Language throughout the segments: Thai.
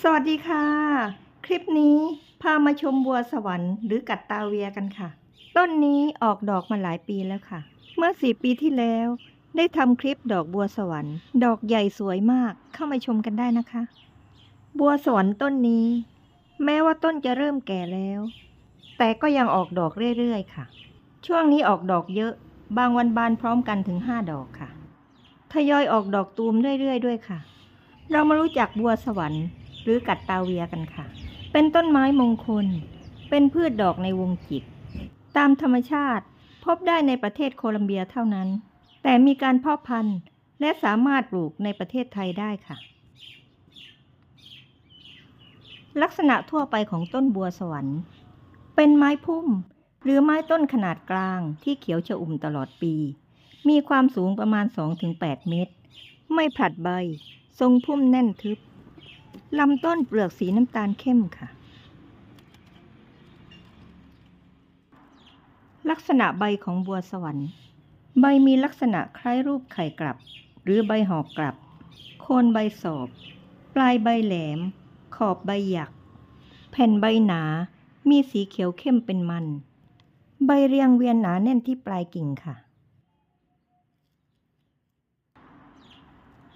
สวัสดีค่ะ คลิปนี้พามาชมบัวสวรรค์หรือกัดตาเวียกันค่ะ ต้นนี้ออกดอกมาหลายปีแล้วค่ะ เมื่อสี่ปีที่แล้ว ได้ทำคลิปดอกบัวสวรรค์ ดอกใหญ่สวยมากเข้ามาชมกันได้นะคะ บัวสวรรค์ต้นนี้ แม้ว่าต้นจะเริ่มแก่แล้ว แต่ก็ยังออกดอกเรื่อยๆค่ะ ช่วงนี้ออกดอกเยอะ บางวันบานพร้อมกันถึงห้าดอกค่ะทยอยออกดอกตูมเรื่อยๆด้วยค่ะ เรามารู้จักบัวสวรรค์ รือกัดตาเวียกันค่ะ เป็นต้นไม้มงคล เป็นพืชดอกในวงจิตตามธรรมชาติพบได้ในประเทศโคลัมเบียเท่านั้น แต่มีการเพาะพันธุ์และสามารถปลูกในประเทศไทยได้ค่ะ ลักษณะทั่วไปของต้นบัวสวรรค์ เป็นไม้พุ่ม หรือไม้ต้นขนาดกลางที่เขียวชอุ่มตลอดปี มีความสูงประมาณ 2-8 เมตร ไม่ผลัดใบ ทรงพุ่มแน่นทึบ ลำต้นเปลือกสีน้ำตาลเข้มค่ะ ลักษณะใบของบัวสวรรค์ ใบมีลักษณะคล้ายรูปไข่กลับ หรือใบหอกกลับ โคนใบสอบ ปลายใบแหลม ขอบใบหยัก แผ่นใบหนา มีสีเขียวเข้มเป็นมัน ใบเรียงเวียนหนาแน่นที่ปลายกิ่งค่ะ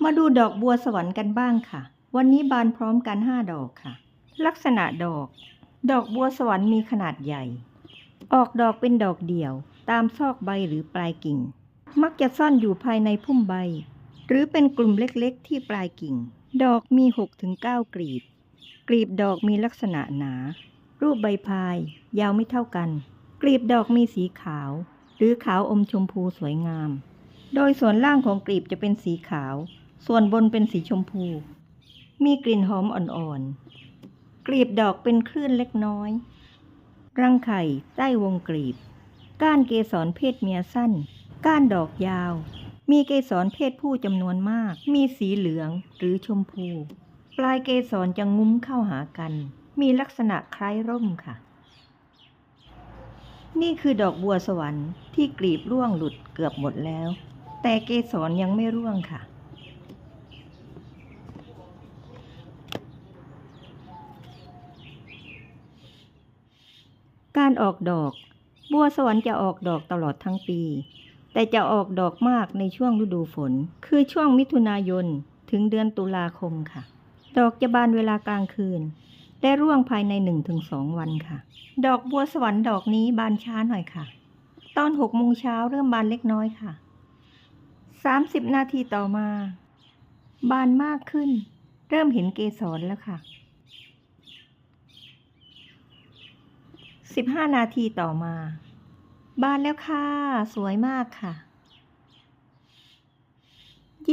มาดูดอกบัวสวรรค์กันบ้างค่ะ วันนี้บานพร้อมกัน 5 ดอกค่ะ ลักษณะดอก ดอกบัวสวรรค์มีขนาดใหญ่ ออกดอกเป็นดอกเดี่ยว ตามซอกใบหรือปลายกิ่ง มักจะซ่อนอยู่ภายในพุ่มใบ หรือเป็นกลุ่มเล็กๆ ที่ปลายกิ่ง ดอกมี 6-9 กลีบ กลีบดอกมีลักษณะหนา รูปใบพาย ยาวไม่เท่ากัน กลีบดอกมีสีขาว หรือขาวอมชมพูสวยงาม โดยส่วนล่างของกลีบจะเป็นสีขาว ส่วนบนเป็นสีชมพู มีกลิ่นหอมอ่อนๆ กลีบดอกเป็นคลื่นเล็กน้อย รังไข่ใต้วงกลีบ ก้านเกสรเพศเมียสั้น ก้านดอกยาว มีเกสรเพศผู้จำนวนมาก มีสีเหลืองหรือชมพู ปลายเกสรจะงุ้มเข้าหากัน มีลักษณะคล้ายร่มค่ะ นี่คือดอกบัวสวรรค์ที่กลีบร่วงหลุดเกือบหมดแล้ว แต่เกสรยังไม่ร่วงค่ะ การออกดอก บัวสวรรค์จะออกดอกตลอดทั้งปี แต่จะออกดอกมากในช่วงฤดูฝน คือช่วงมิถุนายนถึงเดือนตุลาคมค่ะ ดอกจะบานเวลากลางคืน และร่วงภายใน 1-2 วันค่ะ ดอกบัวสวรรค์ดอกนี้บานช้าหน่อยค่ะ ตอน6โมงเช้าเริ่มบานเล็กน้อยค่ะ 30 นาทีต่อมา บานมากขึ้น เริ่มเห็นเกสรแล้วค่ะ 15 นาทีต่อมา บานแล้วค่ะ สวยมากค่ะ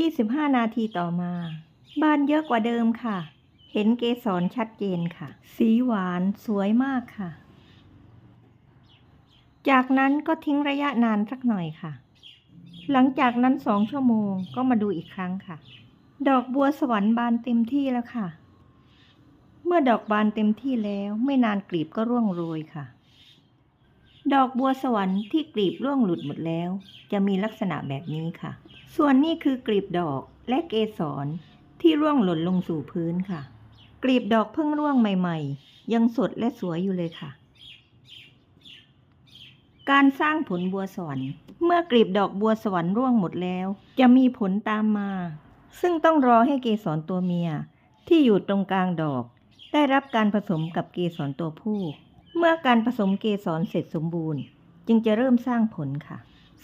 25 นาทีต่อมา บานเยอะกว่าเดิมค่ะ เห็นเกสรชัดเจนค่ะ สีหวานสวยมากค่ะ จากนั้นก็ทิ้งระยะนานสักหน่อยค่ะ หลังจากนั้นสองชั่วโมงก็มาดูอีกครั้งค่ะ ดอกบัวสวรรค์บานเต็มที่แล้วค่ะ เมื่อดอกบานเต็มที่แล้วไม่นานกลีบก็ร่วงโรยค่ะ ดอกบัวสวรรค์ที่กลีบร่วงหลุดหมดแล้ว จะมีลักษณะแบบนี้ค่ะ ส่วนนี้คือกลีบดอกและเกสรที่ร่วงหล่นลงสู่พื้นค่ะ กลีบดอกเพิ่งร่วงใหม่ ๆ ยังสดและสวยอยู่เลยค่ะ การสร้างผลบัวสวรรค์เมื่อกลีบดอกบัวสวรรค์ร่วงหมดแล้ว จะมีผลตามมา ซึ่งต้องรอให้เกสรตัวเมียที่อยู่ตรงกลางดอก ได้รับการผสมกับเกสรตัวผู้ เมื่อการผสมเกสรเสร็จสมบูรณ์ จึงจะเริ่มสร้างผลค่ะ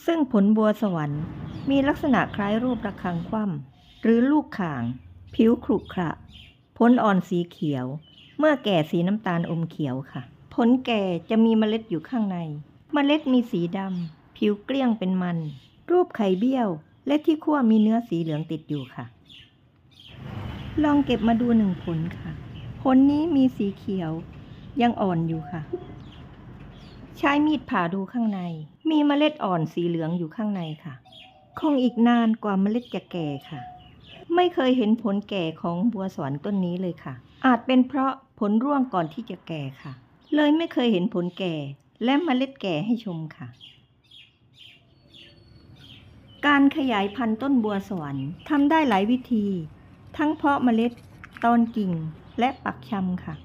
ซึ่งผลบัวสวรรค์ มีลักษณะคล้ายรูประฆังคว่ำหรือลูกข่าง ผิวขรุขระผลอ่อนสีเขียว เมื่อแก่สีน้ำตาลอมเขียวค่ะ ผลแก่จะมีเมล็ดอยู่ข้างใน เมล็ดมีสีดำผิวเกลี้ยงเป็นมัน รูปไข่เบี้ยว และที่ขั้วมีเนื้อสีเหลืองติดอยู่ค่ะ ลองเก็บมาดูหนึ่งผลค่ะ ผลนี้มีสีเขียว ยังอ่อนอยู่ค่ะ ใช้มีดผ่าดูข้างใน มีเมล็ดอ่อนสีเหลืองอยู่ข้างในค่ะ คงอีกนานกว่าเมล็ดจะแก่ค่ะ ไม่เคยเห็นผลแก่ของบัวสวรรค์ต้นนี้เลยค่ะ อาจเป็นเพราะผลร่วงก่อนที่จะแก่ค่ะ เลยไม่เคยเห็นผลแก่ และเมล็ดแก่ให้ชมค่ะการขยายพันธุ์ต้นบัวสวรรค์ทำได้หลายวิธี ทั้งเพาะเมล็ด ตอนกิ่ง และปักชำค่ะ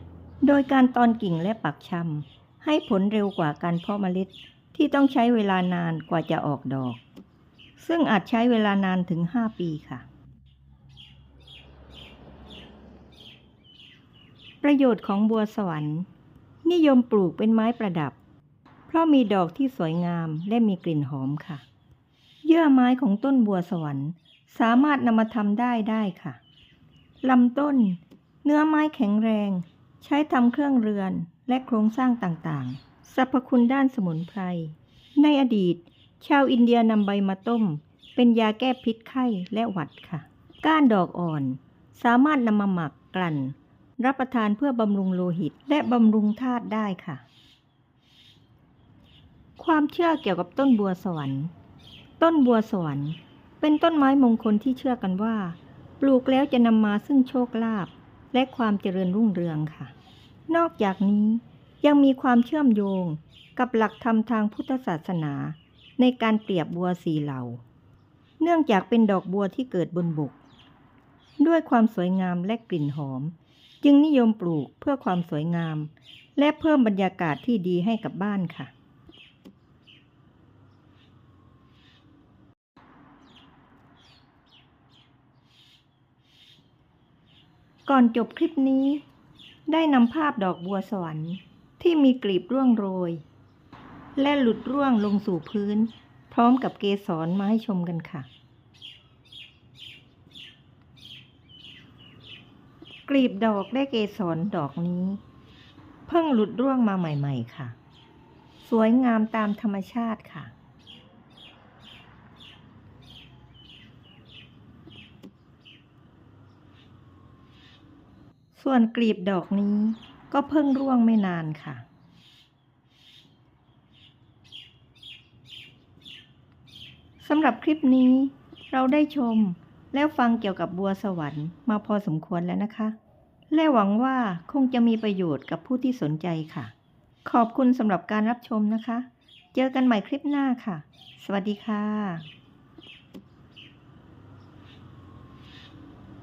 โดยการตอนกิ่งและปักชำให้ผลเร็วกว่าการเพาะเมล็ดที่ต้องใช้เวลานานกว่าจะออกดอก ซึ่งอาจใช้เวลานานถึง 5 ปีค่ะ ประโยชน์ของบัวสวรรค์ นิยมปลูกเป็นไม้ประดับ เพราะมีดอกที่สวยงามและมีกลิ่นหอมค่ะ เยื่อไม้ของต้นบัวสวรรค์ สามารถนำมาทำได้ได้ค่ะลำต้น เนื้อไม้แข็งแรง ใช้ทำเครื่องเรือนและโครงสร้างต่างๆ สรรพคุณด้านสมุนไพร ในอดีต ชาวอินเดียนำใบมาต้ม เป็นยาแก้พิษไข้และหวัดค่ะ ก้านดอกอ่อน สามารถนำมาหมักกลั่น รับประทานเพื่อบำรุงโลหิตและบำรุงธาตุได้ค่ะ ความเชื่อเกี่ยวกับต้นบัวสวรรค์ ต้นบัวสวรรค์ เป็นต้นไม้มงคลที่เชื่อกันว่า ปลูกแล้วจะนำมาซึ่งโชคลาภ และความเจริญรุ่งเรืองค่ะ นอกจากนี้ยังมีความเชื่อมโยงกับหลักธรรมทางพุทธศาสนาในการเปรียบบัวสีเหล่า เนื่องจากเป็นดอกบัวที่เกิดบนบก ด้วยความสวยงามและกลิ่นหอม จึงนิยมปลูกเพื่อความสวยงาม และเพิ่มบรรยากาศที่ดีให้กับบ้านค่ะ ก่อนจบคลิปนี้ ได้นำภาพดอกบัวสวรรค์ที่มีกลีบร่วงโรย และหลุดร่วงลงสู่พื้น พร้อมกับเกสรมาให้ชมกันค่ะ กลีบดอกได้เกสรดอกนี้ เพิ่งหลุดร่วงมาใหม่ ๆ ค่ะ สวยงามตามธรรมชาติค่ะ ส่วนกลีบดอกนี้ก็เพิ่งร่วงไม่นานค่ะ สำหรับคลิปนี้เราได้ชมแล้วฟังเกี่ยวกับบัวสวรรค์มาพอสมควรแล้วนะคะ และหวังว่าคงจะมีประโยชน์กับผู้ที่สนใจค่ะ ขอบคุณสำหรับการรับชมนะคะ เจอกันใหม่คลิปหน้าค่ะ สวัสดีค่ะ